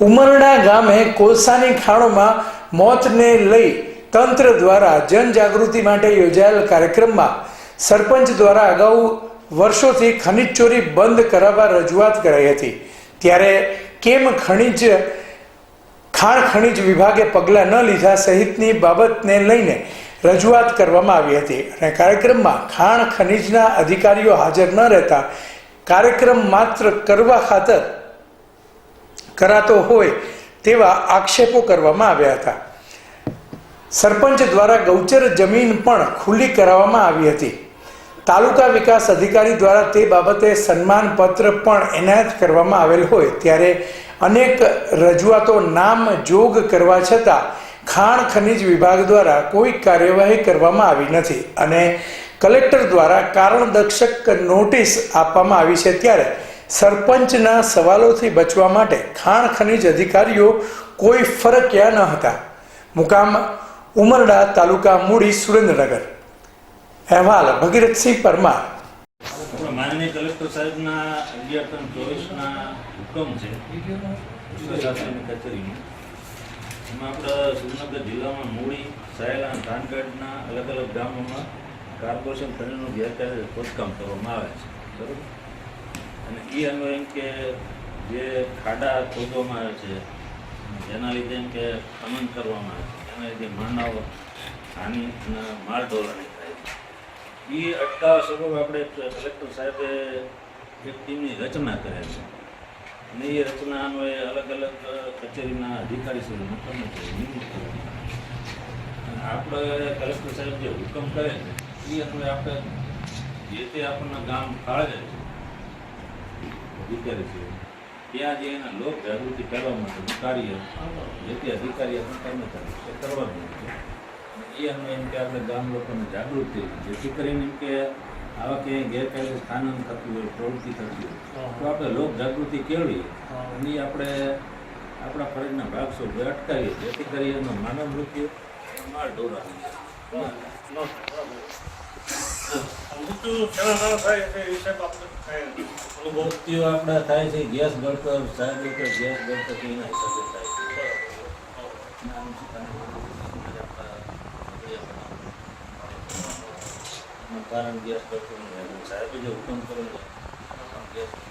ઉમરડા ગામે કોલસાની ખાણોમાં મોતને લઈ તંત્ર દ્વારા જનજાગૃતિ માટે યોજાયેલ કાર્યક્રમમાં સરપંચ દ્વારા અગાઉ વર્ષોથી ખનિજ ચોરી બંધ કરાવવા રજૂઆત કરાઈ હતી. ત્યારે કેમ ખનિજ, ખાણ ખનિજ વિભાગે પગલાં ન લીધા સહિતની બાબતને લઈને રજૂઆત કરવામાં આવી હતી અને કાર્યક્રમમાં ખાણ ખનિજના અધિકારીઓ હાજર ન રહેતા કાર્યક્રમ માત્ર કરવા ખાતર કરાતો હોય તેવા આક્ષેપો કરવામાં આવ્યા હતા. સરપંચ દ્વારા ગૌચર જમીન પણ ખુલ્લી કરાવવામાં આવી હતી. તાલુકા વિકાસ અધિકારી દ્વારા તે બાબતે સન્માનપત્ર પણ એનાયત કરવામાં આવેલ હોય ત્યારે અનેક રજૂઆતો નામ જોગ કરવા છતાં ખાણ ખનિજ વિભાગ દ્વારા કોઈ કાર્યવાહી કરવામાં આવી નથી અને કલેક્ટર દ્વારા કારણદર્શક નોટિસ આપવામાં આવી છે ત્યારે સરપંચના સવાલોથી બચવા માટે ખાણ ખનિજ અધિકારીઓ કોઈ ફરક્યા ન હતા. મુકામ ઉમરડા તાલુકા મૂડી સુરેન્દ્રનગર. અહેવાલ ભગીરથસિંહ પરમાર. માનનીય કલેક્ટર સાહેબના અગિયાર ચોવીસના હુકમ છે એમાં આપણા સુરેન્દ્રનગર જિલ્લામાં મૂળી સાયલા અને ધાનગઢના અલગ અલગ ગામોમાં કાર્પોરેશન ખંડનું ગેરકાયદે ખોદકામ કરવામાં આવે છે. બરાબર? અને એ અન્વયે એમ કે જે ખાડા ખોદવામાં આવે છે, જેના લીધે એમ કે ખનન કરવામાં આવે છે એના લીધે માનવ હાનિ અને માલ ઢોલાની થાય એ અટકાવવા સ્વરૂપ આપણે કલેક્ટર સાહેબે એક ટીમની રચના કરેલ છે અને એ રચના અન્વયે અલગ અલગ કચેરીના અધિકારી સુધી મુકમને છે નિમણૂક કરેલી. અને આપણે કલેક્ટર સાહેબ જે હુકમ કરે છે એ અન્વયે આપણે જે તે આપણને ગામ ફાળવે છે અધિકારી છે. ત્યાં જે એના લોક જાગૃતિ કરવા માટેનું કાર્ય જે તે અધિકારી આપણે કર્મચારી એ કરવાનું એ અમે એમ કે આપણે ગામ લોકોને જાગૃત જેથી કરીને એમ કે આવા ક્યાંય ગેરકાયદે સ્થાનન થતું હોય પ્રવૃત્તિ થતી હોય તો આપણે લોક જાગૃતિ કેળવીએ. અને એ આપણે આપણા ફરજના ભાગ સ્વરૂપે અટકાવીએ. જેથી કરી એનો માનવ મૃત્યુ માળ માલ મૃત્યુ આપણા થાય છે ગેસ ગળતર સાહેબ લોકો ગેસ ગળતર એના હિસાબે થાય છે કારણ ગેસ ગળતર સાહેબે જે હુકમ કરેલો ગેસ